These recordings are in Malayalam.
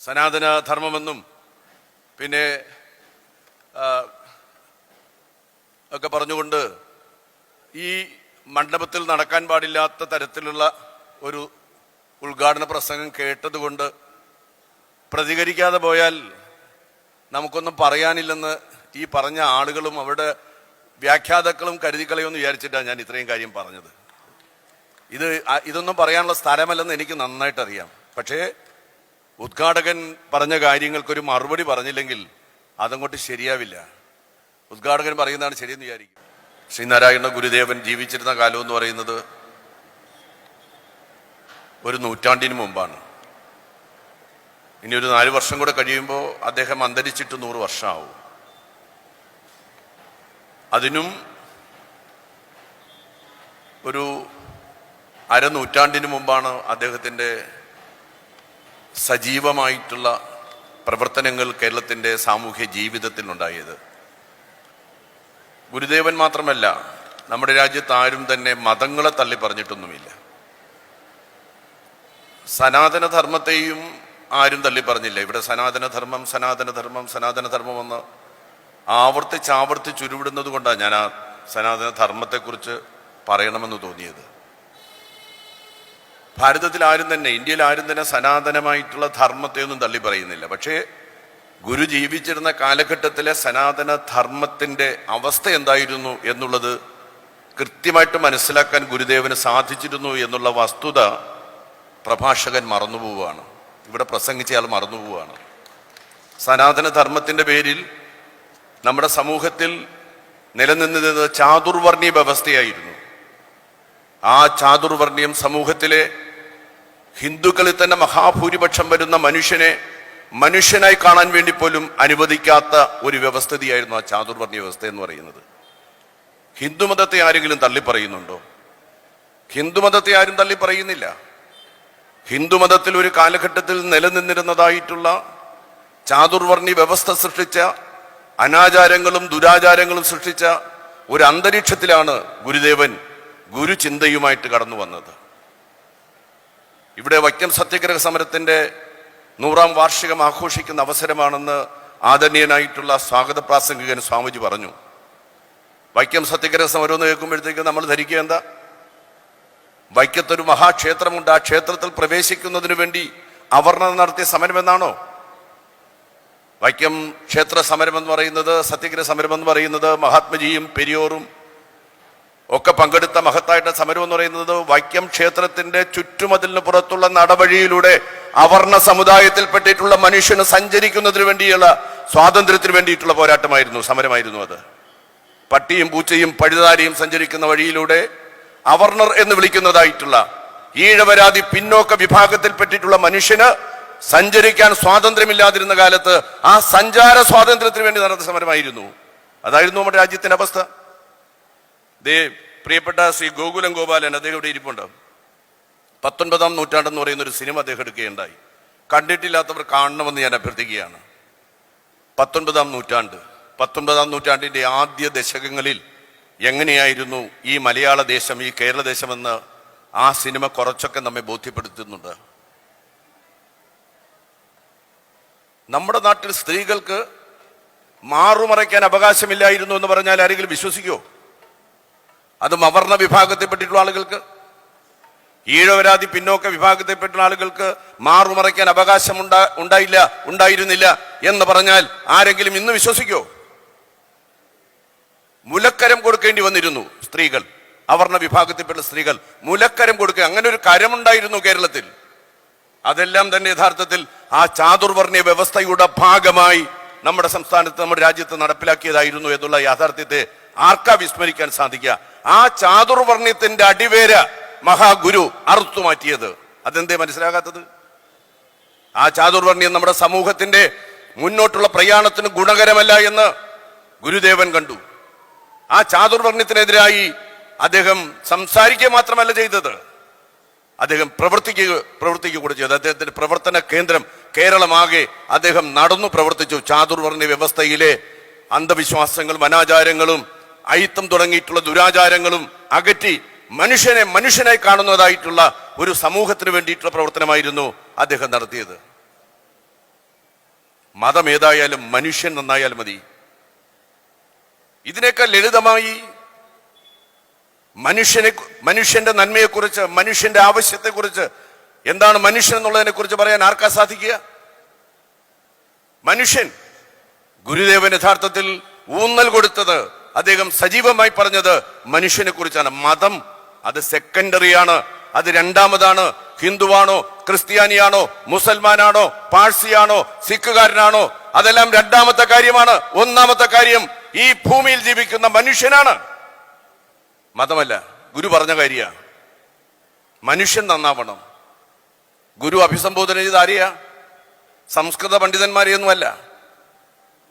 സനാതന ധർമ്മമെന്നും പിന്നെ ഒക്കെ പറഞ്ഞുകൊണ്ട് ഈ മണ്ഡപത്തിൽ നടക്കാൻ പാടില്ലാത്ത തരത്തിലുള്ള ഒരു ഉദ്ഘാടന പ്രസംഗം കേട്ടതുകൊണ്ട് പ്രതികരിക്കാതെ പോയാൽ നമുക്കൊന്നും പറയാനില്ലെന്ന് ഈ പറഞ്ഞ ആളുകളും അവരുടെ വ്യാഖ്യാതാക്കളും കരുതിക്കളയുമെന്ന് വിചാരിച്ചിട്ടാണ് ഞാൻ ഇത്രയും കാര്യം പറഞ്ഞത്. ഇത് ഇതൊന്നും പറയാനുള്ള സ്ഥലമല്ലെന്ന് എനിക്ക് നന്നായിട്ട് അറിയാം പക്ഷേ ഉദ്ഘാടകൻ പറഞ്ഞ കാര്യങ്ങൾക്കൊരു മറുപടി പറഞ്ഞില്ലെങ്കിൽ അതങ്ങോട്ട് ശരിയാവില്ല. ഉദ്ഘാടകൻ പറയുന്നതാണ് ശരിയെന്ന് വിചാരിക്കും. ശ്രീനാരായണ ഗുരുദേവൻ ജീവിച്ചിരുന്ന കാലം എന്ന് പറയുന്നത് ഒരു നൂറ്റാണ്ടിന് മുമ്പാണ്. ഇനി ഒരു നാല് വർഷം കൂടെ കഴിയുമ്പോൾ അദ്ദേഹം അന്തരിച്ചിട്ട് നൂറ് വർഷമാവും. അതിനും ഒരു അരനൂറ്റാണ്ടിന് മുമ്പാണ് അദ്ദേഹത്തിന്റെ സജീവമായിട്ടുള്ള പ്രവർത്തനങ്ങൾ കേരളത്തിന്റെ സാമൂഹ്യ ജീവിതത്തിൽ ഉണ്ടായത്. ഗുരുദേവൻ മാത്രമല്ല നമ്മുടെ രാജ്യത്ത് ആരും തന്നെ മതങ്ങളെ തള്ളി പറഞ്ഞിട്ടൊന്നുമില്ല. സനാതനധർമ്മത്തെയും ആരും തള്ളി പറഞ്ഞില്ല. ഇവിടെ സനാതനധർമ്മം സനാതനധർമ്മം സനാതനധർമ്മം എന്ന് ആവർത്തിച്ചാവർത്തി ചുരുവിടുന്നത് ഉരുവിടുന്നത് കൊണ്ടാണ് ഞാൻ ആ സനാതനധർമ്മത്തെക്കുറിച്ച് പറയണമെന്ന് തോന്നിയത്. ഭാരതത്തിൽ ആരും തന്നെ ഇന്ത്യയിൽ ആരും തന്നെ സനാതനമായിട്ടുള്ള ധർമ്മത്തെ ഒന്നും തള്ളി പറയുന്നില്ല. പക്ഷേ ഗുരു ജീവിച്ചിരുന്ന കാലഘട്ടത്തിലെ സനാതന ധർമ്മത്തിന്റെ അവസ്ഥ എന്തായിരുന്നു എന്നുള്ളത് കൃത്യമായിട്ട് മനസ്സിലാക്കാൻ ഗുരുദേവന് സാധിച്ചിരുന്നു എന്നുള്ള വസ്തുത പ്രഭാഷകൻ മറന്നുപോവുകയാണ് ഇവിടെ പ്രസംഗിച്ചയാൾ മറന്നുപോവുകയാണ് സനാതന ധർമ്മത്തിന്റെ പേരിൽ നമ്മുടെ സമൂഹത്തിൽ നിലനിന്നിരുന്നത് ചാതുർവർണീയ വ്യവസ്ഥയായിരുന്നു. ആ ചാതുർവർണയം സമൂഹത്തിലെ ഹിന്ദുക്കളിൽ തന്നെ മഹാഭൂരിപക്ഷം വരുന്ന മനുഷ്യനെ മനുഷ്യനായി കാണാൻ വേണ്ടി പോലും അനുവദിക്കാത്ത ഒരു വ്യവസ്ഥിതിയായിരുന്നു ആ ചാതുർവർണ വ്യവസ്ഥ എന്ന് പറയുന്നത്. ഹിന്ദുമതത്തെ ആരെങ്കിലും തള്ളിപ്പറയുന്നുണ്ടോ? ഹിന്ദുമതത്തെ ആരും തള്ളി പറയുന്നില്ല ഹിന്ദുമതത്തിൽ ഒരു കാലഘട്ടത്തിൽ നിലനിന്നിരുന്നതായിട്ടുള്ള ചാതുർവർണി വ്യവസ്ഥ സൃഷ്ടിച്ച അനാചാരങ്ങളും ദുരാചാരങ്ങളും സൃഷ്ടിച്ച ഒരു അന്തരീക്ഷത്തിലാണ് ഗുരുദേവൻ ഗുരുചിന്തയുമായിട്ട് കടന്നു വന്നത് ഇവിടെ വൈക്കം സത്യഗ്രഹ സമരത്തിന്റെ നൂറാം വാർഷികം ആഘോഷിക്കുന്ന അവസരമാണെന്ന് ആദരണീയനായിട്ടുള്ള സ്വാഗത പ്രാസംഗികൻ സ്വാമിജി പറഞ്ഞു. വൈക്കം സത്യഗ്രഹ സമരം എന്ന് കേൾക്കുമ്പോഴത്തേക്ക് നമ്മൾ ധരിക്കുക എന്താ? വൈക്കത്തൊരു മഹാക്ഷേത്രമുണ്ട്. ആ ക്ഷേത്രത്തിൽ പ്രവേശിക്കുന്നതിന് വേണ്ടി അവർണത നടത്തിയ സമരമെന്നാണോ? വൈക്കം ക്ഷേത്ര സമരം എന്ന് പറയുന്നത് സത്യഗ്രഹ സമരം എന്ന് പറയുന്നത് മഹാത്മജിയും പെരിയോറും ഒക്കെ പങ്കെടുത്ത മഹത്തായിട്ട് സമരം എന്ന് പറയുന്നത് വൈക്കം ക്ഷേത്രത്തിന്റെ ചുറ്റുമതിലിന് പുറത്തുള്ള നടവഴിയിലൂടെ അവർണ സമുദായത്തിൽപ്പെട്ടിട്ടുള്ള മനുഷ്യന് സഞ്ചരിക്കുന്നതിന് വേണ്ടിയുള്ള സ്വാതന്ത്ര്യത്തിന് വേണ്ടിയിട്ടുള്ള പോരാട്ടമായിരുന്നു സമരമായിരുന്നു അത്. പട്ടിയും പൂച്ചയും പഴുതാരിയും സഞ്ചരിക്കുന്ന വഴിയിലൂടെ അവർണർ എന്ന് വിളിക്കുന്നതായിട്ടുള്ള ഈഴവരാതി പിന്നോക്ക വിഭാഗത്തിൽപ്പെട്ടിട്ടുള്ള മനുഷ്യന് സഞ്ചരിക്കാൻ സ്വാതന്ത്ര്യമില്ലാതിരുന്ന കാലത്ത് ആ സഞ്ചാര സ്വാതന്ത്ര്യത്തിന് വേണ്ടി നടന്ന സമരമായിരുന്നു. അതായിരുന്നു നമ്മുടെ രാജ്യത്തിന്റെ അവസ്ഥ. ദേ പ്രിയപ്പെട്ട ശ്രീ ഗോകുലം ഗോപാലൻ അദ്ദേഹം ഇവിടെ ഇരിപ്പുണ്ട്. പത്തൊൻപതാം നൂറ്റാണ്ടെന്ന് പറയുന്ന ഒരു സിനിമ അദ്ദേഹം എടുക്കുകയുണ്ടായി. കണ്ടിട്ടില്ലാത്തവർ കാണണമെന്ന് ഞാൻ അഭ്യർത്ഥിക്കുകയാണ്. പത്തൊൻപതാം നൂറ്റാണ്ട് പത്തൊൻപതാം നൂറ്റാണ്ടിന്റെ ആദ്യ ദശകങ്ങളിൽ എങ്ങനെയായിരുന്നു ഈ മലയാള ദേശം ഈ കേരള ദേശമെന്ന് ആ സിനിമ കുറച്ചൊക്കെ നമ്മെ ബോധ്യപ്പെടുത്തുന്നുണ്ട്. നമ്മുടെ നാട്ടിൽ സ്ത്രീകൾക്ക് മാറുമറയ്ക്കാൻ അവകാശമില്ലായിരുന്നു എന്ന് പറഞ്ഞാൽ ആരെങ്കിലും വിശ്വസിക്കുമോ അതും അവർണ വിഭാഗത്തെപ്പെട്ടിട്ടുള്ള ആളുകൾക്ക് ഈഴവരാതി പിന്നോക്ക വിഭാഗത്തെപ്പെട്ടുള്ള ആളുകൾക്ക് മാറുമറയ്ക്കാൻ അവകാശം ഉണ്ടാ ഉണ്ടായില്ല ഉണ്ടായിരുന്നില്ല എന്ന് പറഞ്ഞാൽ ആരെങ്കിലും ഇന്ന് വിശ്വസിക്കോ? മുലക്കരം കൊടുക്കേണ്ടി വന്നിരുന്നു സ്ത്രീകൾ അവർണ വിഭാഗത്തിൽപ്പെട്ട സ്ത്രീകൾ. മുലക്കരം കൊടുക്കുക അങ്ങനെ ഒരു കരമുണ്ടായിരുന്നു കേരളത്തിൽ. അതെല്ലാം തന്നെ യഥാർത്ഥത്തിൽ ആ ചാതുർവർണയ വ്യവസ്ഥയുടെ ഭാഗമായി നമ്മുടെ സംസ്ഥാനത്ത് നമ്മുടെ രാജ്യത്ത് നടപ്പിലാക്കിയതായിരുന്നു എന്നുള്ള യാഥാർത്ഥ്യത്തെ ആർക്കാ വിസ്മരിക്കാൻ സാധിക്കുക? ആ ചാതുർവർണയത്തിന്റെ അടിവേര മഹാഗുരു അറുത്തു മാറ്റിയത്. അതെന്തേ മനസ്സിലാകാത്തത്? ആ ചാതുർവർണയം നമ്മുടെ സമൂഹത്തിന്റെ മുന്നോട്ടുള്ള പ്രയാണത്തിന് ഗുണകരമല്ല എന്ന് ഗുരുദേവൻ കണ്ടു. ആ ചാതുർവർണയത്തിനെതിരായി അദ്ദേഹം സംസാരിക്കുക മാത്രമല്ല ചെയ്തത്. അദ്ദേഹം പ്രവർത്തിക്കുക പ്രവർത്തിക്കുക കൂടെ ചെയ്തു. അദ്ദേഹത്തിന്റെ പ്രവർത്തന കേന്ദ്രം കേരളമാകെ അദ്ദേഹം നടന്നു പ്രവർത്തിച്ചു. ചാതുർവർണ വ്യവസ്ഥയിലെ അന്ധവിശ്വാസങ്ങളും അനാചാരങ്ങളും അയിത്തം തുടങ്ങിയിട്ടുള്ള ദുരാചാരങ്ങളും അകറ്റി മനുഷ്യനെ മനുഷ്യനായി കാണുന്നതായിട്ടുള്ള ഒരു സമൂഹത്തിന് വേണ്ടിയിട്ടുള്ള പ്രവർത്തനമായിരുന്നു അദ്ദേഹം നടത്തിയത്. മതം ഏതായാലും മനുഷ്യൻ നന്നായാൽ മതി. ഇതിനേക്കാൾ ലളിതമായി മനുഷ്യനെ മനുഷ്യന്റെ നന്മയെക്കുറിച്ച് മനുഷ്യന്റെ ആവശ്യത്തെക്കുറിച്ച് എന്താണ് മനുഷ്യൻ എന്നുള്ളതിനെ കുറിച്ച് പറയാൻ ആർക്കാ സാധിക്കുക? മനുഷ്യൻ. ഗുരുദേവൻ യഥാർത്ഥത്തിൽ ഊന്നൽ കൊടുത്തത് അദ്ദേഹം സജീവമായി പറഞ്ഞത് മനുഷ്യനെ കുറിച്ചാണ്. മതം അത് സെക്കൻഡറിയാണ് അത് രണ്ടാമതാണ്. ഹിന്ദുവാണോ ക്രിസ്ത്യാനിയാണോ മുസൽമാനാണോ പാഴ്സിയാണോ സിഖുകാരനാണോ അതെല്ലാം രണ്ടാമത്തെ കാര്യമാണ്. ഒന്നാമത്തെ കാര്യം ഈ ഭൂമിയിൽ ജീവിക്കുന്ന മനുഷ്യനാണ്. മതമല്ല ഗുരു പറഞ്ഞ കാര്യ. മനുഷ്യൻ നന്നാവണം. ഗുരു അഭിസംബോധന ചെയ്ത് ആരെയാ? സംസ്കൃത പണ്ഡിതന്മാരെയൊന്നുമല്ല.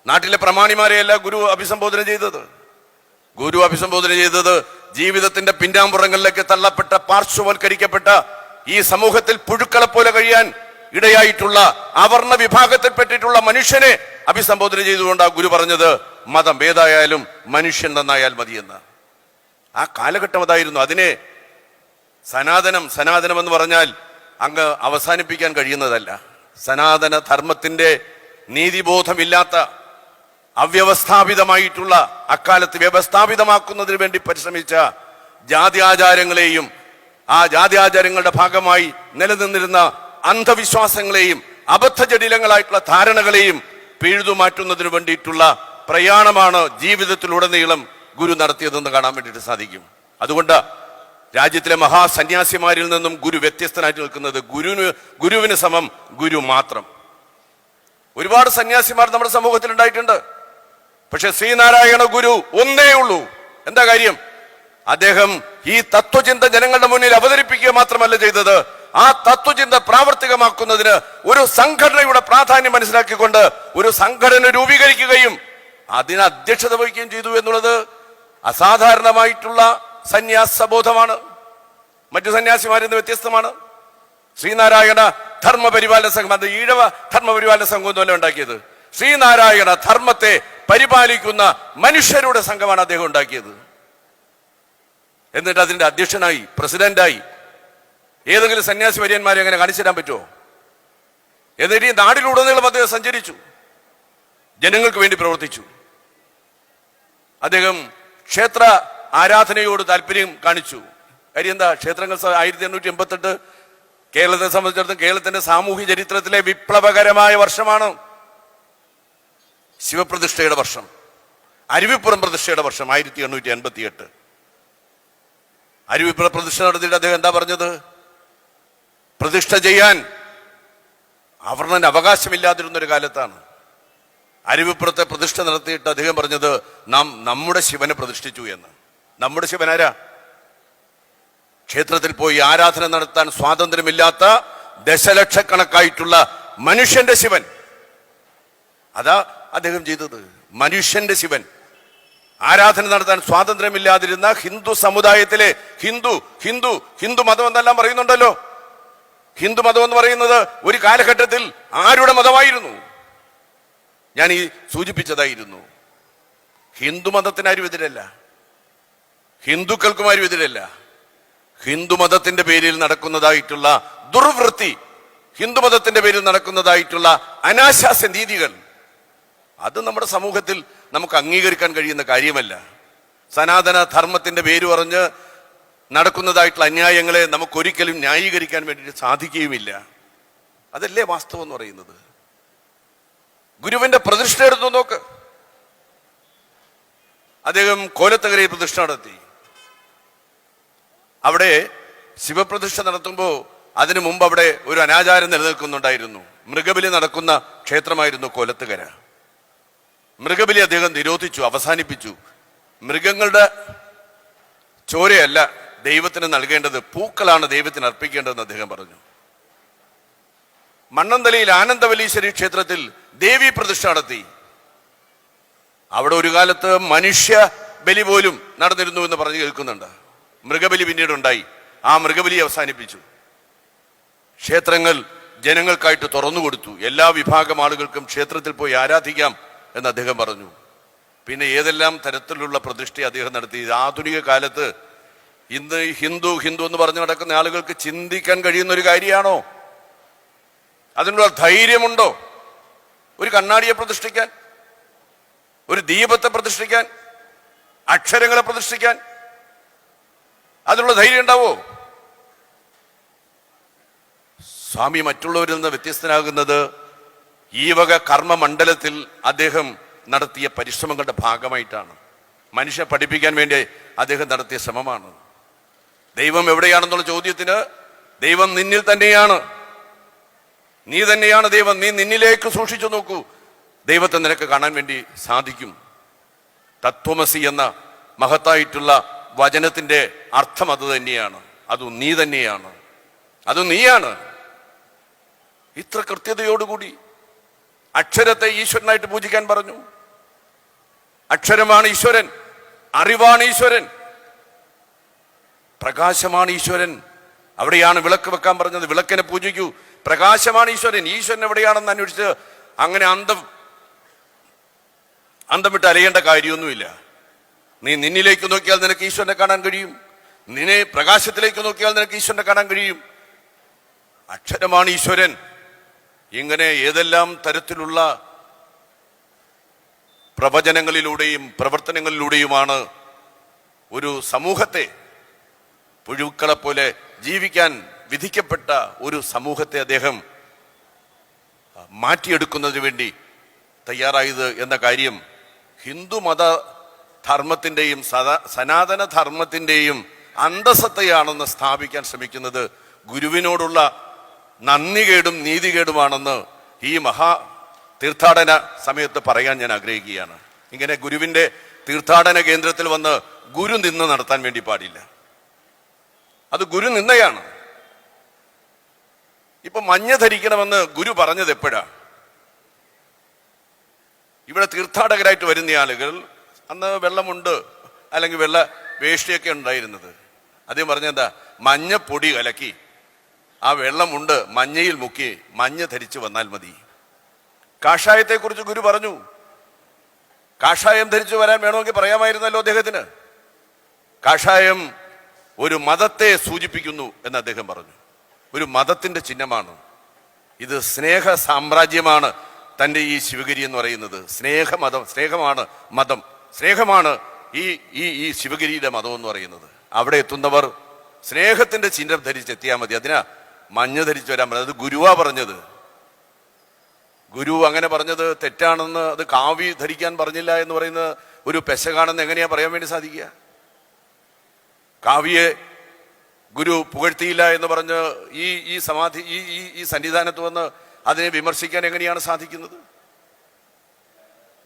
നാട്ടിലെ പ്രമാണിമാരെയല്ല ഗുരു അഭിസംബോധന ചെയ്തത്. ഗുരു അഭിസംബോധന ചെയ്തത് ജീവിതത്തിന്റെ പിന്നാമ്പുറങ്ങളിലേക്ക് തള്ളപ്പെട്ട പാർശ്വവൽക്കരിക്കപ്പെട്ട ഈ സമൂഹത്തിൽ പുഴുക്കളെ പോലെ കഴിയാൻ ഇടയായിട്ടുള്ള അവർണ വിഭാഗത്തിൽപ്പെട്ടിട്ടുള്ള മനുഷ്യനെ അഭിസംബോധന ചെയ്തുകൊണ്ടാണ് ഗുരു പറഞ്ഞത് മതം ഏതായാലും മനുഷ്യൻ നന്നായാൽ മതിയെന്ന്. ആ കാലഘട്ടം അതായിരുന്നു. അതിനെ സനാതനം സനാതനം എന്ന് പറഞ്ഞാൽ അങ്ങ് അവസാനിപ്പിക്കാൻ കഴിയുന്നതല്ല. സനാതന ധർമ്മത്തിന്റെ നീതിബോധമില്ലാത്ത അവ്യവസ്ഥാപിതമായിട്ടുള്ള അക്കാലത്ത് വ്യവസ്ഥാപിതമാക്കുന്നതിന് വേണ്ടി പരിശ്രമിച്ച ജാതി ആചാരങ്ങളെയും ആ ജാതി ആചാരങ്ങളുടെ ഭാഗമായി നിലനിന്നിരുന്ന അന്ധവിശ്വാസങ്ങളെയും അബദ്ധജടിലങ്ങളായിട്ടുള്ള ധാരണകളെയും പിഴുതു പിഴുതുമാറ്റുന്നതിന് വേണ്ടിയിട്ടുള്ള പ്രയാണമാണ് ജീവിതത്തിലുടനീളം ഗുരു നടത്തിയതെന്ന് കാണാൻ വേണ്ടിയിട്ട് സാധിക്കും. അതുകൊണ്ട് രാജ്യത്തിലെ മഹാസന്യാസിമാരിൽ നിന്നും ഗുരു വ്യത്യസ്തനായിട്ട് നിൽക്കുന്നത് ഗുരുവിന് ഗുരുവിന് സമം ഗുരു മാത്രം. ഒരുപാട് സന്യാസിമാർ നമ്മുടെ സമൂഹത്തിൽ ഉണ്ടായിട്ടുണ്ട് പക്ഷെ ശ്രീനാരായണ ഗുരു ഒന്നേ ഉള്ളൂ. എന്താ കാര്യം? അദ്ദേഹം ഈ തത്വചിന്ത ജനങ്ങളുടെ മുന്നിൽ അവതരിപ്പിക്കുക മാത്രമല്ല ചെയ്തത്. ആ തത്വചിന്ത പ്രാവർത്തികമാക്കുന്നതിന് ഒരു സംഘടനയുടെ പ്രാധാന്യം മനസ്സിലാക്കിക്കൊണ്ട് ഒരു സംഘടന രൂപീകരിക്കുകയും അതിന് അധ്യക്ഷത വഹിക്കുകയും ചെയ്തു എന്നുള്ളത് അസാധാരണമായിട്ടുള്ള സന്യാസബോധമാണ്. മറ്റു സന്യാസിമാരിൽ നിന്ന് വ്യത്യസ്തമാണ്. ശ്രീനാരായണ ധർമ്മപരിപാലന സംഘം അത് ഈഴവ ധർമ്മപരിപാലന സംഘം ഒന്നുമല്ല ഉണ്ടാക്കിയത്. ശ്രീനാരായണ ധർമ്മത്തെ പരിപാലിക്കുന്ന മനുഷ്യരുടെ സംഘമാണ് അദ്ദേഹം ഉണ്ടാക്കിയത്. എന്നിട്ട് അതിന്റെ അധ്യക്ഷനായി പ്രസിഡന്റായി ഏതെങ്കിലും സന്യാസി വര്യന്മാരെ അങ്ങനെ കാണിച്ചിടാൻ പറ്റുമോ? എന്നിട്ട് ഈ നാടിലുടനീളം അദ്ദേഹം സഞ്ചരിച്ചു. ജനങ്ങൾക്ക് വേണ്ടി പ്രവർത്തിച്ചു. അദ്ദേഹം ക്ഷേത്ര ആരാധനയോട് താല്പര്യം കാണിച്ചു. കാര്യം എന്താ? ക്ഷേത്രങ്ങൾ ആയിരത്തി എണ്ണൂറ്റി എൺപത്തെട്ട് കേരളത്തെ സംബന്ധിച്ചിടത്തോളം കേരളത്തിന്റെ സാമൂഹ്യ ചരിത്രത്തിലെ വിപ്ലവകരമായ വർഷമാണ്. ശിവപ്രതിഷ്ഠയുടെ വർഷം. അരുവിപ്പുറം പ്രതിഷ്ഠയുടെ വർഷം ആയിരത്തി എണ്ണൂറ്റി എൺപത്തി എട്ട് അരുവിപ്പുറം പ്രതിഷ്ഠ നടത്തിയിട്ട് അദ്ദേഹം എന്താ പറഞ്ഞത്? പ്രതിഷ്ഠ ചെയ്യാൻ അവർണന് അവകാശമില്ലാതിരുന്ന ഒരു കാലത്താണ്. അരുവിപ്പുറത്തെ പ്രതിഷ്ഠ നടത്തിയിട്ട് അദ്ദേഹം പറഞ്ഞത് നാം നമ്മുടെ ശിവനെ പ്രതിഷ്ഠിച്ചു എന്ന്. നമ്മുടെ ശിവൻ ആരാ? ക്ഷേത്രത്തിൽ പോയി ആരാധന നടത്താൻ സ്വാതന്ത്ര്യമില്ലാത്ത ദശലക്ഷക്കണക്കായിട്ടുള്ള മനുഷ്യന്റെ ശിവൻ. അതാ അദ്ദേഹം ചെയ്തത്? മനുഷ്യന്റെ ശിവൻ. ആരാധന നടത്താൻ സ്വാതന്ത്ര്യമില്ലാതിരുന്ന ഹിന്ദു സമുദായത്തിലെ ഹിന്ദു ഹിന്ദു ഹിന്ദു മതം എന്നെല്ലാം പറയുന്നുണ്ടല്ലോ. ഹിന്ദു മതം എന്ന് പറയുന്നത് ഒരു കാലഘട്ടത്തിൽ ആരുടെ മതമായിരുന്നു? ഞാൻ ഈ സൂചിപ്പിച്ചതായിരുന്നു. ഹിന്ദു മതത്തിന് ആരും എതിരല്ല. ഹിന്ദുക്കൾക്കും ആരും എതിരല്ല. ഹിന്ദു മതത്തിന്റെ പേരിൽ നടക്കുന്നതായിട്ടുള്ള ദുർവൃത്തി ഹിന്ദു മതത്തിന്റെ പേരിൽ നടക്കുന്നതായിട്ടുള്ള അനാശാസ്യ രീതികൾ അത് നമ്മുടെ സമൂഹത്തിൽ നമുക്ക് അംഗീകരിക്കാൻ കഴിയുന്ന കാര്യമല്ല. സനാതന ധർമ്മത്തിന്റെ പേര് പറഞ്ഞ് നടക്കുന്നതായിട്ടുള്ള അന്യായങ്ങളെ നമുക്കൊരിക്കലും ന്യായീകരിക്കാൻ വേണ്ടിയിട്ട് സാധിക്കുകയുമില്ല. അതല്ലേ വാസ്തവം എന്ന് പറയുന്നത്? ഗുരുവിന്റെ പ്രതിഷ്ഠ എടുത്തു നോക്ക്. അദ്ദേഹം കോലത്തകരയിൽ പ്രതിഷ്ഠ നടത്തി. അവിടെ ശിവപ്രതിഷ്ഠ നടത്തുമ്പോൾ അതിനു മുമ്പ് അവിടെ ഒരു അനാചാരം നിലനിൽക്കുന്നുണ്ടായിരുന്നു. മൃഗബലി നടക്കുന്ന ക്ഷേത്രമായിരുന്നു കോലത്തുകര. മൃഗബലി അദ്ദേഹം നിരോധിച്ചു അവസാനിപ്പിച്ചു. മൃഗങ്ങളുടെ ചോരയല്ല ദൈവത്തിന് നൽകേണ്ടത് പൂക്കളാണ് ദൈവത്തിന് അർപ്പിക്കേണ്ടതെന്ന് അദ്ദേഹം പറഞ്ഞു. മണ്ണന്തലയിൽ ആനന്ദവലീശ്വരി ക്ഷേത്രത്തിൽ ദേവി പ്രതിഷ്ഠ നടത്തി. അവിടെ ഒരു കാലത്ത് മനുഷ്യ ബലി പോലും നടന്നിരുന്നു എന്ന് പറഞ്ഞു കേൾക്കുന്നുണ്ട്. മൃഗബലി പിന്നീട് ഉണ്ടായി. ആ മൃഗബലി അവസാനിപ്പിച്ചു. ക്ഷേത്രങ്ങൾ ജനങ്ങൾക്കായിട്ട് തുറന്നു കൊടുത്തു. എല്ലാ വിഭാഗം ആളുകൾക്കും ക്ഷേത്രത്തിൽ പോയി ആരാധിക്കാം. എന്ന് അദ്ദേഹം പറഞ്ഞു. പിന്നെ ഏതെല്ലാം തരത്തിലുള്ള പ്രതിഷ്ഠ അദ്ദേഹം നടത്തി? ആധുനിക കാലത്ത് ഇന്ന് ഹിന്ദു ഹിന്ദു എന്ന് പറഞ്ഞു നടക്കുന്ന ആളുകൾക്ക് ചിന്തിക്കാൻ കഴിയുന്ന ഒരു കാര്യമാണോ? അതിനുള്ള ധൈര്യമുണ്ടോ? ഒരു കണ്ണാടിയെ പ്രതിഷ്ഠിക്കാൻ? ഒരു ദീപത്തെ പ്രതിഷ്ഠിക്കാൻ? അക്ഷരങ്ങളെ പ്രതിഷ്ഠിക്കാൻ? അതിനുള്ള ധൈര്യം ഉണ്ടാവോ? സ്വാമി മറ്റുള്ളവരിൽ നിന്ന് വ്യത്യസ്തനാകുന്നത് ഈ വക കർമ്മമണ്ഡലത്തിൽ അദ്ദേഹം നടത്തിയ പരിശ്രമങ്ങളുടെ ഭാഗമായിട്ടാണ്. മനുഷ്യ പഠിപ്പിക്കാൻ വേണ്ടി അദ്ദേഹം നടത്തിയ ശ്രമമാണ്. ദൈവം എവിടെയാണെന്നുള്ള ചോദ്യത്തിന് ദൈവം നിന്നിൽ തന്നെയാണ്. നീ തന്നെയാണ് ദൈവം. നീ നിന്നിലേക്ക് സൂക്ഷിച്ചു നോക്കൂ. ദൈവത്തെ നിനക്ക് കാണാൻ വേണ്ടി സാധിക്കും. തത്വമസി എന്ന മഹത്തായിട്ടുള്ള വചനത്തിന്റെ അർത്ഥം അത് തന്നെയാണ്. അത് നീ തന്നെയാണ്. അത് നീയാണ്. ഇത്ര കൃത്യതയോടുകൂടി അക്ഷരത്തെ ഈശ്വരനായിട്ട് പൂജിക്കാൻ പറഞ്ഞു. അക്ഷരമാണ് ഈശ്വരൻ അറിവാണ് ഈശ്വരൻ. പ്രകാശമാണ് ഈശ്വരൻ. അവിടെയാണ് വിളക്ക് വെക്കാൻ പറഞ്ഞത്. വിളക്കിനെ പൂജിക്കൂ. പ്രകാശമാണ് ഈശ്വരൻ. ഈശ്വരൻ എവിടെയാണെന്ന് അന്വേഷിച്ച് അങ്ങനെ അന്തം അന്തം വിട്ട് അലയേണ്ട കാര്യമൊന്നുമില്ല. നീ നിന്നിലേക്ക് നോക്കിയാൽ നിനക്ക് ഈശ്വരനെ കാണാൻ കഴിയും. നിന്നെ പ്രകാശത്തിലേക്ക് നോക്കിയാൽ നിനക്ക് ഈശ്വരനെ കാണാൻ കഴിയും. അക്ഷരമാണ് ഈശ്വരൻ. ഇങ്ങനെ ഏതെല്ലാം തരത്തിലുള്ള പ്രവചനങ്ങളിലൂടെയും പ്രവർത്തനങ്ങളിലൂടെയുമാണ് ഒരു സമൂഹത്തെ പുഴുക്കളെ പോലെ ജീവിക്കാൻ വിധിക്കപ്പെട്ട ഒരു സമൂഹത്തെ അദ്ദേഹം മാറ്റിയെടുക്കുന്നതിന് വേണ്ടി തയ്യാറായത് എന്ന കാര്യം ഹിന്ദു മത ധർമ്മത്തിന്റെയും സനാതന ധർമ്മത്തിന്റെയും അന്തസത്തയാണെന്ന് സ്ഥാപിക്കാൻ ശ്രമിക്കുന്നത് ഗുരുവിനോടുള്ള നന്ദികേടും നീതികേടുമാണെന്ന് ഈ മഹാ തീർത്ഥാടന സമയത്ത് പറയാൻ ഞാൻ ആഗ്രഹിക്കുകയാണ്. ഇങ്ങനെ ഗുരുവിന്റെ തീർത്ഥാടന കേന്ദ്രത്തിൽ വന്ന് ഗുരു നിന്ന് നടത്താൻ വേണ്ടി പാടില്ല. അത് ഗുരു നിന്നയാണ് ഇപ്പൊ മഞ്ഞ ധരിക്കണമെന്ന് ഗുരു പറഞ്ഞത് എപ്പോഴാ? ഇവിടെ തീർത്ഥാടകരായിട്ട് വരുന്ന ആളുകൾ അന്ന് വെള്ളമുണ്ട് അല്ലെങ്കിൽ വെള്ള വേഷ്ടിയൊക്കെ ഉണ്ടായിരുന്നത്. അദ്ദേഹം പറഞ്ഞെന്താ മഞ്ഞപ്പൊടി കലക്കി. ആ വെള്ളമുണ്ട് മഞ്ഞയിൽ മുക്കി മഞ്ഞ ധരിച്ചു വന്നാൽ മതി. കാഷായത്തെക്കുറിച്ച് ഗുരു പറഞ്ഞു. കാഷായം ധരിച്ചു വരാൻ വേണമെങ്കിൽ പറയാമായിരുന്നല്ലോ അദ്ദേഹത്തിന്. കാഷായം ഒരു മതത്തെ സൂചിപ്പിക്കുന്നു എന്ന് അദ്ദേഹം പറഞ്ഞു. ഒരു മതത്തിന്റെ ചിഹ്നമാണ്. ഇത് സ്നേഹ സാമ്രാജ്യമാണ് തന്റെ ഈ ശിവഗിരി എന്ന് പറയുന്നത്. സ്നേഹമതം സ്നേഹമാണ് മതം. സ്നേഹമാണ് ഈ ഈ ഈ ശിവഗിരിയുടെ മതം എന്ന് പറയുന്നത്. അവിടെ എത്തുന്നവർ സ്നേഹത്തിന്റെ ചിഹ്നം ധരിച്ചെത്തിയാൽ മതി. അതിനാ മഞ്ഞ ധരിച്ചു വരാൻ പറഞ്ഞത്. അത് ഗുരുവാ പറഞ്ഞത്. ഗുരു അങ്ങനെ പറഞ്ഞത് തെറ്റാണെന്ന് അത് കാവി ധരിക്കാൻ പറഞ്ഞില്ല എന്ന് പറയുന്നത് ഒരു പെശകാണെന്ന് എങ്ങനെയാ പറയാൻ വേണ്ടി സാധിക്കുക? കാവ്യെ ഗുരു പുകഴ്ത്തിയില്ല എന്ന് പറഞ്ഞ് ഈ ഈ സമാധി ഈ ഈ ഈ സന്നിധാനത്ത് വന്ന് അതിനെ വിമർശിക്കാൻ എങ്ങനെയാണ് സാധിക്കുന്നത്?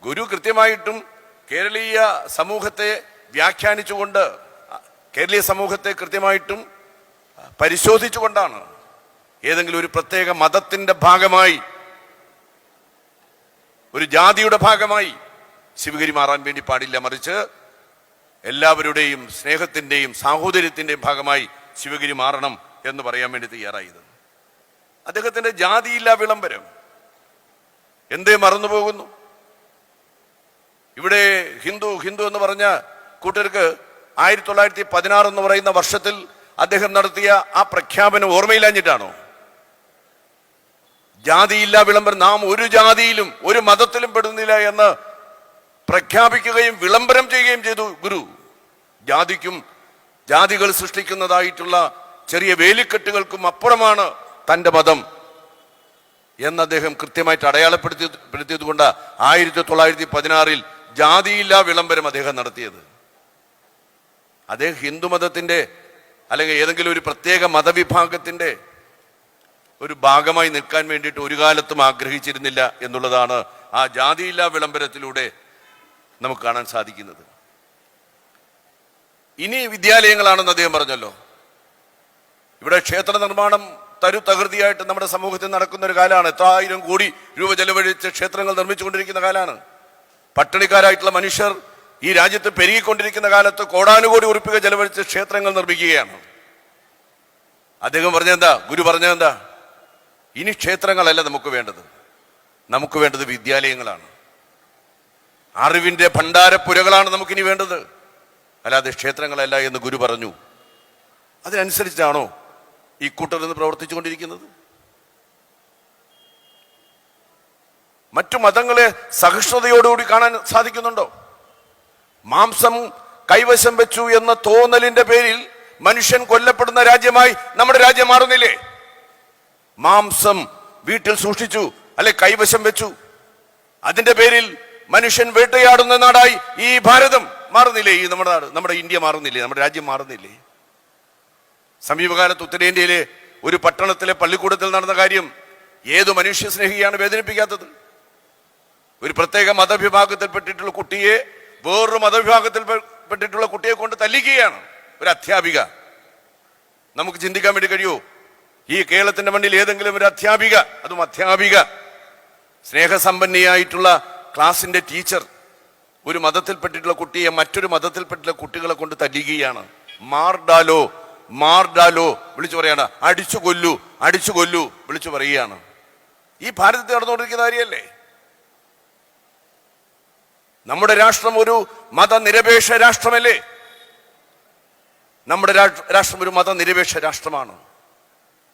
ഗുരു കൃത്യമായിട്ടും കേരളീയ സമൂഹത്തെ വ്യാഖ്യാനിച്ചുകൊണ്ട് കേരളീയ സമൂഹത്തെ കൃത്യമായിട്ടും പരിശോധിച്ചുകൊണ്ടാണ് ഏതെങ്കിലും ഒരു പ്രത്യേക മതത്തിന്റെ ഭാഗമായി ഒരു ജാതിയുടെ ഭാഗമായി ശിവഗിരി മാറാൻ വേണ്ടി പാടില്ല മറിച്ച് എല്ലാവരുടെയും സ്നേഹത്തിന്റെയും സാഹോദര്യത്തിന്റെയും ഭാഗമായി ശിവഗിരി മാറണം എന്ന് പറയാൻ വേണ്ടി തയ്യാറായത് അദ്ദേഹത്തിന്റെ ജാതിയില്ല വിളംബരം. എന്തേ മറന്നുപോകുന്നു ഇവിടെ ഹിന്ദു ഹിന്ദു എന്ന് പറഞ്ഞ കൂട്ടർക്ക് ആയിരത്തി തൊള്ളായിരത്തി പതിനാറ് എന്ന് പറയുന്ന വർഷത്തിൽ അദ്ദേഹം നടത്തിയ ആ പ്രഖ്യാപനം ഓർമ്മയില്ലാഞ്ഞിട്ടാണോ? ജാതിയില്ല വിളംബരം. നാം ഒരു ജാതിയിലും ഒരു മതത്തിലും പെടുന്നില്ല എന്ന് പ്രഖ്യാപിക്കുകയും വിളംബരം ചെയ്യുകയും ചെയ്തു ഗുരു. ജാതിക്കും ജാതികൾ സൃഷ്ടിക്കുന്നതായിട്ടുള്ള ചെറിയ വേലിക്കെട്ടുകൾക്കും അപ്പുറമാണ് തന്റെ മതം എന്ന് അദ്ദേഹം കൃത്യമായിട്ട് അടയാളപ്പെടുത്തി പെടുത്തിയത് കൊണ്ട് ആയിരത്തി തൊള്ളായിരത്തി പതിനാറിൽ ജാതിയില്ല വിളംബരം അദ്ദേഹം നടത്തിയത്. അദ്ദേഹം ഹിന്ദു ഹിന്ദുമതത്തിന്റെ അല്ലെങ്കിൽ ഏതെങ്കിലും ഒരു പ്രത്യേക മതവിഭാഗത്തിന്റെ ഒരു ഭാഗമായി നിൽക്കാൻ വേണ്ടിയിട്ട് ഒരു കാലത്തും ആഗ്രഹിച്ചിരുന്നില്ല എന്നുള്ളതാണ് ആ ജാതിയില്ലാ വിളംബരത്തിലൂടെ നമുക്ക് കാണാൻ സാധിക്കുന്നത്. ഇനി വിദ്യാലയങ്ങളാണെന്ന് അദ്ദേഹം പറഞ്ഞല്ലോ. ഇവിടെ ക്ഷേത്ര നിർമ്മാണം തരു തകൃതിയായിട്ട് നമ്മുടെ സമൂഹത്തിൽ നടക്കുന്ന ഒരു കാലമാണ്. എത്ര ആയിരം കോടി രൂപ ചെലവഴിച്ച് ക്ഷേത്രങ്ങൾ നിർമ്മിച്ചുകൊണ്ടിരിക്കുന്ന കാലമാണ്. പട്ടിണിക്കാരായിട്ടുള്ള മനുഷ്യർ ഈ രാജ്യത്ത് പെരുകിക്കൊണ്ടിരിക്കുന്ന കാലത്ത് കോടാനുകോടി ഉറപ്പിക ചെലവഴിച്ച് ക്ഷേത്രങ്ങൾ നിർമ്മിക്കുകയാണ്. അദ്ദേഹം പറഞ്ഞെന്താ ഗുരു പറഞ്ഞതെന്താ ഇനി ക്ഷേത്രങ്ങളല്ല നമുക്ക് വേണ്ടത്. നമുക്ക് വേണ്ടത് വിദ്യാലയങ്ങളാണ്. അറിവിന്റെ ഭണ്ഡാരപ്പുരകളാണ് നമുക്കിനി വേണ്ടത്. അല്ലാതെ ക്ഷേത്രങ്ങളല്ല എന്ന് ഗുരു പറഞ്ഞു. അതിനനുസരിച്ചാണോ ഈ കൂട്ടർ നിന്ന് പ്രവർത്തിച്ചുകൊണ്ടിരിക്കുന്നത്? മറ്റു മതങ്ങളെ സഹിഷ്ണുതയോടുകൂടി കാണാൻ സാധിക്കുന്നുണ്ടോ? മാംസം കൈവശം വെച്ചു എന്ന തോന്നലിന്റെ പേരിൽ മനുഷ്യൻ കൊല്ലപ്പെടുന്ന രാജ്യമായി നമ്മുടെ രാജ്യം മാറുന്നില്ലേ? മാംസം വീട്ടിൽ സൂക്ഷിച്ചു അല്ലെ കൈവശം വെച്ചു. അതിന്റെ പേരിൽ മനുഷ്യൻ വേട്ടയാടുന്ന നാടായി ഈ ഭാരതം മാറുന്നില്ലേ? ഈ നമ്മുടെ നാട് നമ്മുടെ ഇന്ത്യ മാറുന്നില്ലേ? നമ്മുടെ രാജ്യം മാറുന്നില്ലേ? സമീപകാലത്ത് ഉത്തരേന്ത്യയിലെ ഒരു പട്ടണത്തിലെ പള്ളിക്കൂടത്തിൽ നടന്ന കാര്യം ഏതു മനുഷ്യ സ്നേഹിയാണ് വേദനിപ്പിക്കാത്തത്? ഒരു പ്രത്യേക മതവിഭാഗത്തിൽപ്പെട്ടിട്ടുള്ള കുട്ടിയെ വേറൊരു മതവിഭാഗത്തിൽ പെട്ടിട്ടുള്ള കുട്ടിയെ കൊണ്ട് തല്ലിക്കുകയാണ്. ഒരു അധ്യാപിക. നമുക്ക് ചിന്തിക്കാൻ വേണ്ടി കഴിയുമോ ഈ കേരളത്തിന്റെ മണ്ണിൽ ഏതെങ്കിലും ഒരു അധ്യാപിക അതും അധ്യാപിക സ്നേഹസമ്പന്നിയായിട്ടുള്ള ക്ലാസിന്റെ ടീച്ചർ ഒരു മതത്തിൽപ്പെട്ടിട്ടുള്ള കുട്ടിയെ മറ്റൊരു മതത്തിൽപ്പെട്ടിട്ടുള്ള കുട്ടികളെ കൊണ്ട് തല്ലുകയാണ് മാർഡാലോ മാർഡാലോ വിളിച്ചു പറയാണ്. അടിച്ചു കൊല്ലു അടിച്ചു കൊല്ലു വിളിച്ചു പറയുകയാണ്. ഈ ഭാരതത്തിൽ നടന്നുകൊണ്ടിരിക്കുന്ന കാര്യമല്ലേ? നമ്മുടെ രാഷ്ട്രം ഒരു മതനിരപേക്ഷ രാഷ്ട്രമല്ലേ? നമ്മുടെ രാഷ്ട്രം ഒരു മതനിരപേക്ഷ രാഷ്ട്രമാണ്.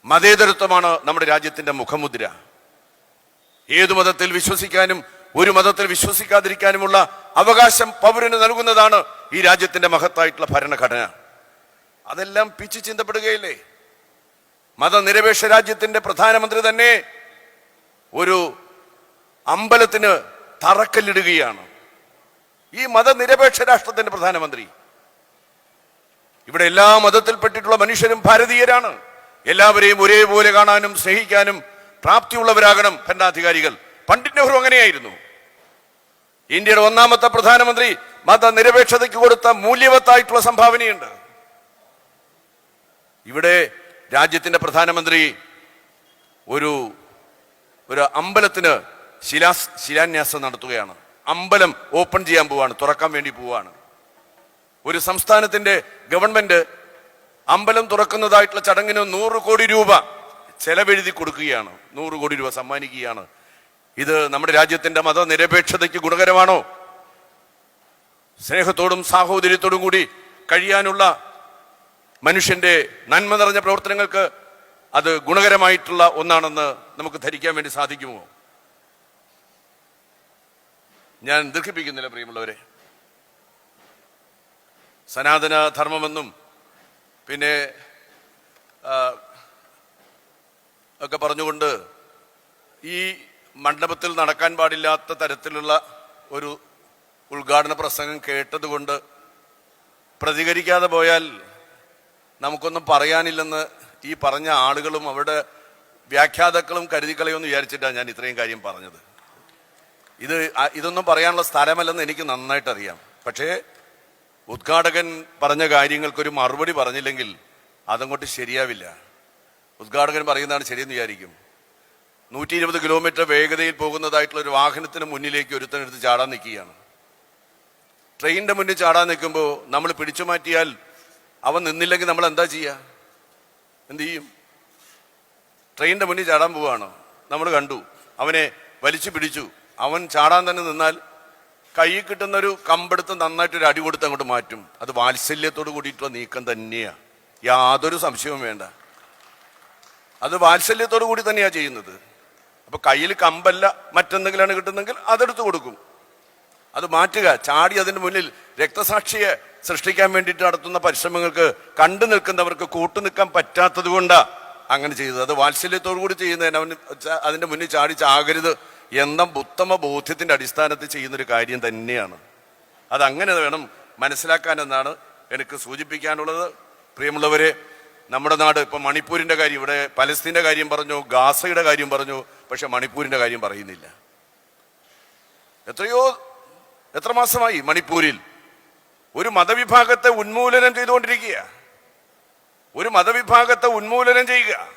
മതേതരത്വമാണ് നമ്മുടെ രാജ്യത്തിന്റെ മുഖമുദ്ര. ഏതു മതത്തിൽ വിശ്വസിക്കാനും ഒരു മതത്തിൽ വിശ്വസിക്കാതിരിക്കാനുമുള്ള അവകാശം പൗരന് നൽകുന്നതാണ് ഈ രാജ്യത്തിന്റെ മഹത്തായിട്ടുള്ള ഭരണഘടന. അതെല്ലാം പിച്ചു ചിന്തപ്പെടുകയില്ലേ? മതനിരപേക്ഷ രാജ്യത്തിന്റെ പ്രധാനമന്ത്രി തന്നെ ഒരു അമ്പലത്തിന് തറക്കല്ലിടുകയാണ്. ഈ മതനിരപേക്ഷ രാഷ്ട്രത്തിന്റെ പ്രധാനമന്ത്രി. ഇവിടെ എല്ലാ മതത്തിൽപ്പെട്ടിട്ടുള്ള മനുഷ്യരും ഭാരതീയരാണ്. എല്ലാവരെയും ഒരേപോലെ കാണാനും സ്നേഹിക്കാനും പ്രാപ്തിയുള്ളവരാകണം ഭരണാധികാരികൾ. പണ്ഡിറ്റ് നെഹ്റു അങ്ങനെയായിരുന്നു. ഇന്ത്യയുടെ ഒന്നാമത്തെ പ്രധാനമന്ത്രി മതനിരപേക്ഷതയ്ക്ക് കൊടുത്ത മൂല്യവത്തായിട്ടുള്ള സംഭാവനയുണ്ട്. ഇവിടെ രാജ്യത്തിന്റെ പ്രധാനമന്ത്രി ഒരു ഒരു അമ്പലത്തിന് ശിലാസ് ശിലാന്യാസം നടത്തുകയാണ്. അമ്പലം ഓപ്പൺ ചെയ്യാൻ പോവാണ് തുറക്കാൻ വേണ്ടി പോവാണ്. ഒരു സംസ്ഥാനത്തിന്റെ ഗവൺമെന്റ് അമ്പലം തുറക്കുന്നതായിട്ടുള്ള ചടങ്ങിന് നൂറ് കോടി രൂപ ചെലവെഴുതി കൊടുക്കുകയാണ്. നൂറ് കോടി രൂപ സമ്മാനിക്കുകയാണ്. ഇത് നമ്മുടെ രാജ്യത്തിന്റെ മതനിരപേക്ഷതയ്ക്ക് ഗുണകരമാണോ? സ്നേഹത്തോടും സാഹോദര്യത്തോടും കൂടി കഴിയാനുള്ള മനുഷ്യന്റെ നന്മ നിറഞ്ഞ പ്രവർത്തനങ്ങൾക്ക് അത് ഗുണകരമായിട്ടുള്ള ഒന്നാണെന്ന് നമുക്ക് ധരിക്കാൻ വേണ്ടി സാധിക്കുമോ? ഞാൻ ദീർഘിപ്പിക്കുന്നില്ല പ്രിയമുള്ളവരെ. സനാതന ധർമ്മമെന്നും പിന്നെ ഒക്കെ പറഞ്ഞുകൊണ്ട് ഈ മണ്ഡപത്തിൽ നടക്കാൻ പാടില്ലാത്ത തരത്തിലുള്ള ഒരു ഉദ്ഘാടന പ്രസംഗം കേട്ടതുകൊണ്ട് പ്രതികരിക്കാതെ പോയാൽ നമുക്കൊന്നും പറയാനില്ലെന്ന് ഈ പറഞ്ഞ ആളുകളും അവരുടെ വ്യാഖ്യാതാക്കളും കരുതിക്കളയുമെന്ന് വിചാരിച്ചിട്ടാണ് ഞാൻ ഇത്രയും കാര്യം പറഞ്ഞത്. ഇത് ഇതൊന്നും പറയാനുള്ള സ്ഥലമല്ലെന്ന് എനിക്ക് നന്നായിട്ട് അറിയാം പക്ഷേ ഉദ്ഘാടകൻ പറഞ്ഞ കാര്യങ്ങൾക്കൊരു മറുപടി പറഞ്ഞില്ലെങ്കിൽ അതങ്ങോട്ട് ശരിയാവില്ല. ഉദ്ഘാടകൻ പറയുന്നതാണ് ശരിയെന്ന് വിചാരിക്കും. നൂറ്റി ഇരുപത് കിലോമീറ്റർ വേഗതയിൽ പോകുന്നതായിട്ടുള്ള ഒരു വാഹനത്തിന് മുന്നിലേക്ക് ഒരുത്തനെടുത്ത് ചാടാൻ നിൽക്കുകയാണ്. ട്രെയിനിന്റെ മുന്നിൽ ചാടാൻ നിൽക്കുമ്പോൾ നമ്മൾ പിടിച്ചു മാറ്റിയാൽ അവൻ നിന്നില്ലെങ്കിൽ നമ്മൾ എന്താ ചെയ്യുക എന്ത് ചെയ്യും? ട്രെയിനിന്റെ മുന്നിൽ ചാടാൻ പോവുകയാണോ? നമ്മൾ കണ്ടു. അവനെ വലിച്ചു പിടിച്ചു. അവൻ ചാടാൻ തന്നെ നിന്നാൽ കയ്യിൽ കിട്ടുന്ന ഒരു കമ്പെടുത്ത് നന്നായിട്ട് ഒരു അടി കൊടുത്ത് അങ്ങോട്ട് മാറ്റും. അത് വാത്സല്യത്തോട് കൂടിയിട്ടുള്ള നീക്കം തന്നെയാണ് യാതൊരു സംശയവും വേണ്ട. അത് വാത്സല്യത്തോട് കൂടി തന്നെയാണ് ചെയ്യുന്നത്. അപ്പൊ കയ്യിൽ കമ്പല്ല മറ്റെന്തെങ്കിലാണ് കിട്ടുന്നെങ്കിൽ അതെടുത്ത് കൊടുക്കും. അത് മാറ്റുക. ചാടി അതിന്റെ മുന്നിൽ രക്തസാക്ഷിയെ സൃഷ്ടിക്കാൻ വേണ്ടിയിട്ട് നടത്തുന്ന പരിശ്രമങ്ങൾക്ക് കണ്ടു നിൽക്കുന്നവർക്ക് കൂട്ടു നിൽക്കാൻ പറ്റാത്തത് കൊണ്ടാ അങ്ങനെ ചെയ്തത്. അത് വാത്സല്യത്തോടു കൂടി ചെയ്യുന്നതിന് അവന് അതിന്റെ മുന്നിൽ ചാടി ചാകരുത് എന്ന ഉത്തമ ബോധ്യത്തിന്റെ അടിസ്ഥാനത്തിൽ ചെയ്യുന്നൊരു കാര്യം തന്നെയാണ്. അതങ്ങനെ വേണം മനസ്സിലാക്കാനെന്നാണ് എനിക്ക് സൂചിപ്പിക്കാനുള്ളത്. പ്രിയമുള്ളവരെ നമ്മുടെ നാട് ഇപ്പം മണിപ്പൂരിന്റെ കാര്യം ഇവിടെ പലസ്തീന്റെ കാര്യം പറഞ്ഞു ഗാസയുടെ കാര്യം പറഞ്ഞു പക്ഷെ മണിപ്പൂരിന്റെ കാര്യം പറയുന്നില്ല. എത്രയോ എത്ര മാസമായി മണിപ്പൂരിൽ ഒരു മതവിഭാഗത്തെ ഉന്മൂലനം ചെയ്തുകൊണ്ടിരിക്കുക. ഒരു മതവിഭാഗത്തെ ഉന്മൂലനം ചെയ്യുക.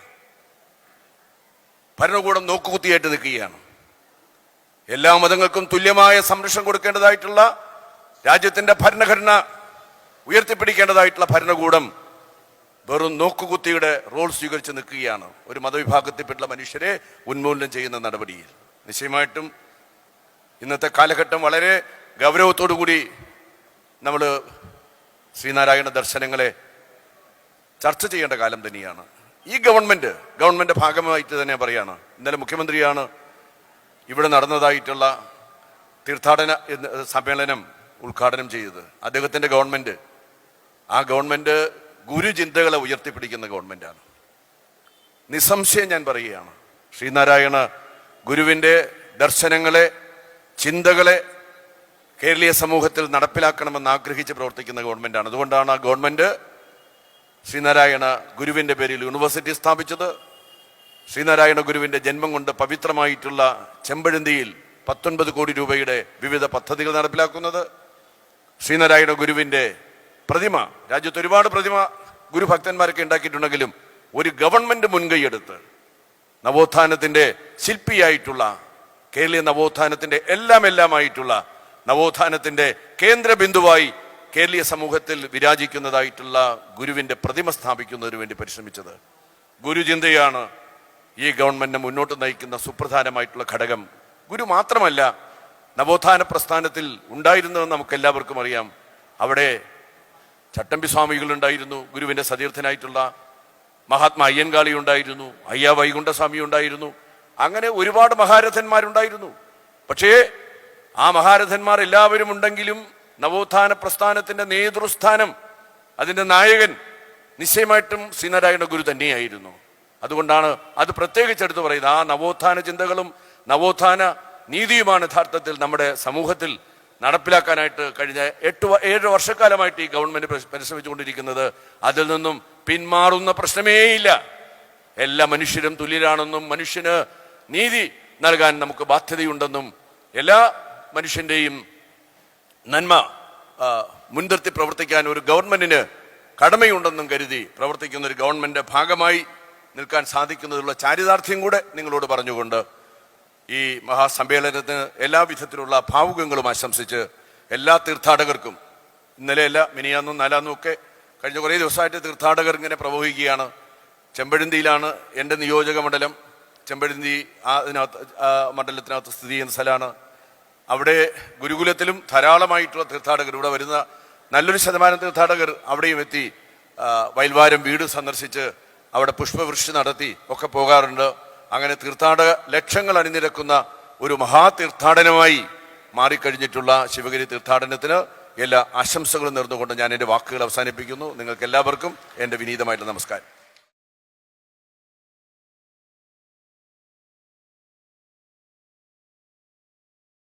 ഭരണകൂടം നോക്കുകുത്തിയായിട്ട് നിൽക്കുകയാണ്. എല്ലാ മതങ്ങൾക്കും തുല്യമായ സംരക്ഷണം കൊടുക്കേണ്ടതായിട്ടുള്ള രാജ്യത്തിന്റെ ഭരണഘടന ഉയർത്തിപ്പിടിക്കേണ്ടതായിട്ടുള്ള ഭരണകൂടം വെറും നോക്കുകുത്തിയുടെ റോൾ സ്വീകരിച്ച് നിൽക്കുകയാണ്. ഒരു മതവിഭാഗത്തിൽപ്പെട്ടുള്ള മനുഷ്യരെ ഉന്മൂലനം ചെയ്യുന്ന നടപടിയിൽ. നിശ്ചയമായിട്ടും ഇന്നത്തെ കാലഘട്ടം വളരെ ഗൗരവത്തോടു കൂടി നമ്മൾ ശ്രീനാരായണ ദർശനങ്ങളെ ചർച്ച ചെയ്യേണ്ട കാലം തന്നെയാണ്. ഈ ഗവൺമെന്റ് ഗവൺമെന്റ് ഭാഗമായിട്ട് തന്നെ പറയാണ്. ഇന്നലെ മുഖ്യമന്ത്രിയാണ് ഇവിടെ നടന്നതായിട്ടുള്ള തീർത്ഥാടന സമ്മേളനം ഉദ്ഘാടനം ചെയ്തത് അദ്ദേഹത്തിന്റെ ഗവൺമെന്റ് ആ ഗവൺമെന്റ് ഗുരുചിന്തകളെ ഉയർത്തിപ്പിടിക്കുന്ന ഗവൺമെന്റാണ് നിസ്സംശയം ഞാൻ പറയുകയാണ് ശ്രീനാരായണ ഗുരുവിന്റെ ദർശനങ്ങളെ ചിന്തകളെ കേരളീയ സമൂഹത്തിൽ നടപ്പിലാക്കണമെന്ന് ആഗ്രഹിച്ച് പ്രവർത്തിക്കുന്ന ഗവൺമെന്റാണ് അതുകൊണ്ടാണ് ആ ഗവൺമെന്റ് ശ്രീനാരായണ ഗുരുവിന്റെ പേരിൽ യൂണിവേഴ്സിറ്റി സ്ഥാപിച്ചത്. ശ്രീനാരായണ ഗുരുവിന്റെ ജന്മം കൊണ്ട് പവിത്രമായിട്ടുള്ള ചെമ്പഴന്തിയിൽ പത്തൊൻപത് കോടി രൂപയുടെ വിവിധ പദ്ധതികൾ നടപ്പിലാക്കുന്നത്. ശ്രീനാരായണ ഗുരുവിന്റെ പ്രതിമ രാജ്യത്ത് ഒരുപാട് പ്രതിമ ഗുരുഭക്തന്മാരൊക്കെ ഉണ്ടാക്കിയിട്ടുണ്ടെങ്കിലും ഒരു ഗവൺമെന്റ് മുൻകൈയെടുത്ത് നവോത്ഥാനത്തിന്റെ ശില്പിയായിട്ടുള്ള കേരളീയ നവോത്ഥാനത്തിന്റെ എല്ലാം എല്ലാമായിട്ടുള്ള നവോത്ഥാനത്തിന്റെ കേന്ദ്ര ബിന്ദുവായി കേരളീയ സമൂഹത്തിൽ വിരാജിക്കുന്നതായിട്ടുള്ള ഗുരുവിന്റെ പ്രതിമ സ്ഥാപിക്കുന്നതിന് വേണ്ടി പരിശ്രമിച്ചത്. ഗുരുചിന്തയാണ് ഈ ഗവൺമെന്റിനെ മുന്നോട്ട് നയിക്കുന്ന സുപ്രധാനമായിട്ടുള്ള ഘടകം ഗുരു മാത്രമല്ല നവോത്ഥാന പ്രസ്ഥാനത്തിൽ ഉണ്ടായിരുന്നതെന്ന് നമുക്ക് എല്ലാവർക്കും അറിയാം. അവിടെ ചട്ടമ്പി സ്വാമികൾ ഉണ്ടായിരുന്നു ഗുരുവിന്റെ സതീർത്ഥനായിട്ടുള്ള മഹാത്മാ അയ്യൻകാളി ഉണ്ടായിരുന്നു അയ്യ വൈകുണ്ഠസ്വാമി ഉണ്ടായിരുന്നു അങ്ങനെ ഒരുപാട് മഹാരഥന്മാരുണ്ടായിരുന്നു. പക്ഷേ ആ മഹാരഥന്മാർ എല്ലാവരും ഉണ്ടെങ്കിലും നവോത്ഥാന പ്രസ്ഥാനത്തിന്റെ നേതൃസ്ഥാനം അതിന്റെ നായകൻ നിശ്ചയമായിട്ടും ശ്രീനാരായണ ഗുരു തന്നെയായിരുന്നു. അതുകൊണ്ടാണ് അത് പ്രത്യേകിച്ച് എടുത്തു പറയുന്നത്. ആ നവോത്ഥാന ചിന്തകളും നവോത്ഥാന നീതിയുമാണ് യഥാർത്ഥത്തിൽ നമ്മുടെ സമൂഹത്തിൽ നടപ്പിലാക്കാനായിട്ട് കഴിഞ്ഞ എട്ട് ഏഴ് വർഷക്കാലമായിട്ട് ഈ ഗവൺമെന്റ് പരിശ്- പരിശ്രമിച്ചുകൊണ്ടിരിക്കുന്നത്. അതിൽ നിന്നും പിന്മാറുന്ന പ്രശ്നമേയില്ല. എല്ലാ മനുഷ്യരും തുല്യരാണെന്നും മനുഷ്യന് നീതി നൽകാൻ നമുക്ക് ബാധ്യതയുണ്ടെന്നും എല്ലാ മനുഷ്യന്റെയും നന്മ മുൻനിർത്തി പ്രവർത്തിക്കാൻ ഒരു ഗവൺമെന്റിന് കടമയുണ്ടെന്നും കരുതി പ്രവർത്തിക്കുന്ന ഒരു ഗവൺമെന്റ് ഭാഗമായി നിൽക്കാൻ സാധിക്കുന്നതിലുള്ള ചാരിതാർത്ഥ്യം കൂടെ നിങ്ങളോട് പറഞ്ഞുകൊണ്ട് ഈ മഹാസമ്മേളനത്തിന് എല്ലാ വിധത്തിലുള്ള ഭാവുകങ്ങളും ആശംസിച്ച് എല്ലാ തീർത്ഥാടകർക്കും ഇന്നലെയല്ല മിനിയാന്നും നാലാന്നും ഒക്കെ കഴിഞ്ഞ കുറേ ദിവസമായിട്ട് തീർത്ഥാടകർ ഇങ്ങനെ പ്രവഹിക്കുകയാണ്. ചെമ്പഴുന്തിയിലാണ് എന്റെ നിയോജക മണ്ഡലം. ചെമ്പഴുന്തി അതിനകത്ത് മണ്ഡലത്തിനകത്ത് സ്ഥിതി ചെയ്യുന്ന സ്ഥലമാണ്. അവിടെ ഗുരുകുലത്തിലും ധാരാളമായിട്ടുള്ള തീർത്ഥാടകർ ഇവിടെ വരുന്ന നല്ലൊരു ശതമാനം തീർത്ഥാടകർ അവിടെയും എത്തി വയൽവാരം വീട് സന്ദർശിച്ച് അവിടെ പുഷ്പവൃഷ്ടി നടത്തി ഒക്കെ പോകാറുണ്ട്. അങ്ങനെ തീർത്ഥാടക ലക്ഷങ്ങൾ അണിനിരക്കുന്ന ഒരു മഹാതീർത്ഥാടനമായി മാറിക്കഴിഞ്ഞിട്ടുള്ള ശിവഗിരി തീർത്ഥാടനത്തിന് എല്ലാ ആശംസകളും നേർന്നുകൊണ്ട് ഞാൻ എന്റെ വാക്കുകൾ അവസാനിപ്പിക്കുന്നു. നിങ്ങൾക്ക് എല്ലാവർക്കും എന്റെ വിനീതമായിട്ടുള്ള നമസ്കാരം.